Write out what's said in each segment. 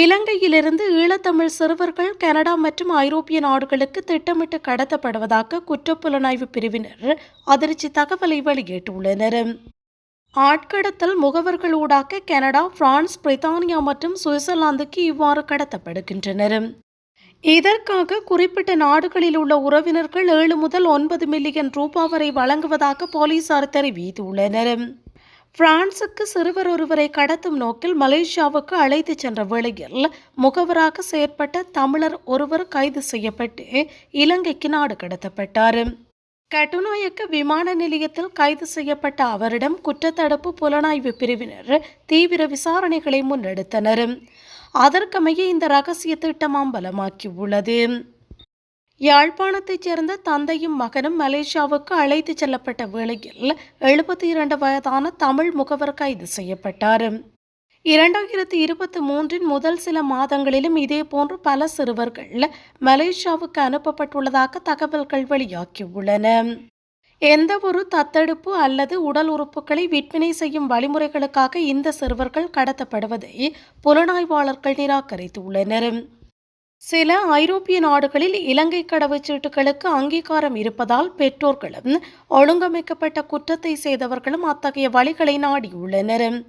இலங்கையிலிருந்து ஈழத்தமிழ் சிறுவர்கள் கனடா மற்றும் ஐரோப்பிய நாடுகளுக்கு திட்டமிட்டு கடத்தப்படுவதாக குற்றப்புலனாய்வு பிரிவினர் அதிர்ச்சி தகவலை வெளியிட்டுள்ளனர். ஆட்கடத்தல் முகவர்களூடாக கனடா பிரான்ஸ் பிரித்தானியா மற்றும் சுவிட்சர்லாந்துக்கு இவ்வாறு கடத்தப்படுகின்றனர். இதற்காக குறிப்பிட்ட நாடுகளில் உள்ள உறவினர்கள் ஏழு முதல் ஒன்பது மில்லியன் ரூபாய் வரை வழங்குவதாக போலீசார் தெரிவித்துள்ளனர். பிரான்சுக்கு சிறுவர் ஒருவரை கடத்தும் நோக்கில் மலேசியாவுக்கு அழைத்துச் சென்ற வேளையில் முகவராக செயற்பட்ட தமிழர் ஒருவர் கைது செய்யப்பட்டு இலங்கைக்கு நாடு கடத்தப்பட்டார். கட்டுநாயக்க விமான நிலையத்தில் கைது செய்யப்பட்ட அவரிடம் குற்றத்தடுப்பு புலனாய்வு பிரிவினர் தீவிர விசாரணைகளை முன்னெடுத்தனர். அதற்கமைய இந்த ரகசிய திட்டம் அம்பலமாக்கியுள்ளது. யாழ்ப்பாணத்தைச் சேர்ந்த தந்தையும் மகனும் மலேசியாவுக்கு அழைத்துச் செல்லப்பட்ட வேளையில் எழுபத்தி இரண்டு வயதான தமிழ் முகவர் கைது செய்யப்பட்டார். இரண்டாயிரத்தி இருபத்தி மூன்றின் முதல் சில மாதங்களிலும் இதேபோன்று பல சிறுவர்கள் மலேசியாவுக்கு அனுப்பப்பட்டுள்ளதாக தகவல்கள் வெளியாகியுள்ளன. எந்த ஒரு தத்தெடுப்பு அல்லது உடல் உறுப்புகளை விற்பனை செய்யும் வழிமுறைகளுக்காக இந்த சிறுவர்கள் கடத்தப்படுவதை புலனாய்வாளர்கள் நிராகரித்துள்ளனர். சில ஐரோப்பிய நாடுகளில் இலங்கை கடவுச்சீட்டுகளுக்கு அங்கீகாரம் இருப்பதால் பெற்றோர்களும் ஒழுங்கமைக்கப்பட்ட குற்றத்தை செய்தவர்களும் அத்தகைய வழிகளை நாடியுள்ளனர்.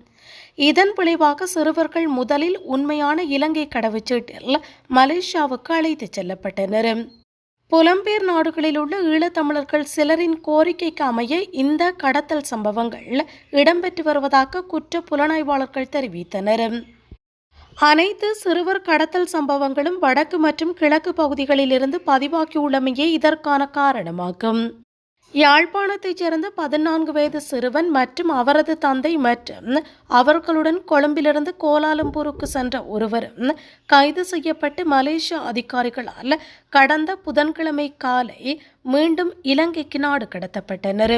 இதன் விளைவாக சிறுவர்கள் முதலில் உண்மையான இலங்கை கடவுச்சீட்டில் மலேசியாவுக்கு அழைத்துச் செல்லப்பட்டனர். புலம்பெயர் நாடுகளில் உள்ள ஈழத்தமிழர்கள் சிலரின் கோரிக்கைக்கு அமைய இந்த கடத்தல் சம்பவங்கள் இடம்பெற்று வருவதாக குற்ற புலனாய்வாளர்கள் தெரிவித்தனர். அனைத்து சிறுவர் கடத்தல் சம்பவங்களும் வடக்கு மற்றும் கிழக்கு பகுதிகளிலிருந்து பதிவாகியுள்ளமையே இதற்கான காரணமாகும். யாழ்ப்பாணத்தைச் சேர்ந்த பதினான்கு வயது சிறுவன் மற்றும் அவரது தந்தை மற்றும் அவர்களுடன் கொழும்பிலிருந்து கோலாலம்பூருக்கு சென்ற ஒருவரும் கைது செய்யப்பட்டு மலேசிய அதிகாரிகளால் கடந்த புதன்கிழமை காலை மீண்டும் இலங்கைக்கு நாடு கடத்தப்பட்டனர்.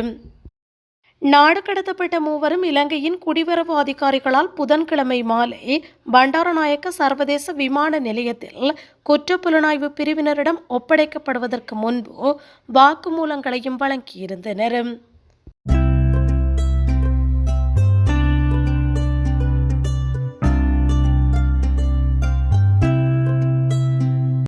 நாடு கடத்தப்பட்ட மூவரும் இலங்கையின் குடிவரவு அதிகாரிகளால் புதன்கிழமை மாலை பண்டாரநாயக்க சர்வதேச விமான நிலையத்தில் குற்றப்புலனாய்வு பிரிவினரிடம் ஒப்படைக்கப்படுவதற்கு முன்பு வாக்குமூலங்களையும் வழங்கியிருந்தனர்.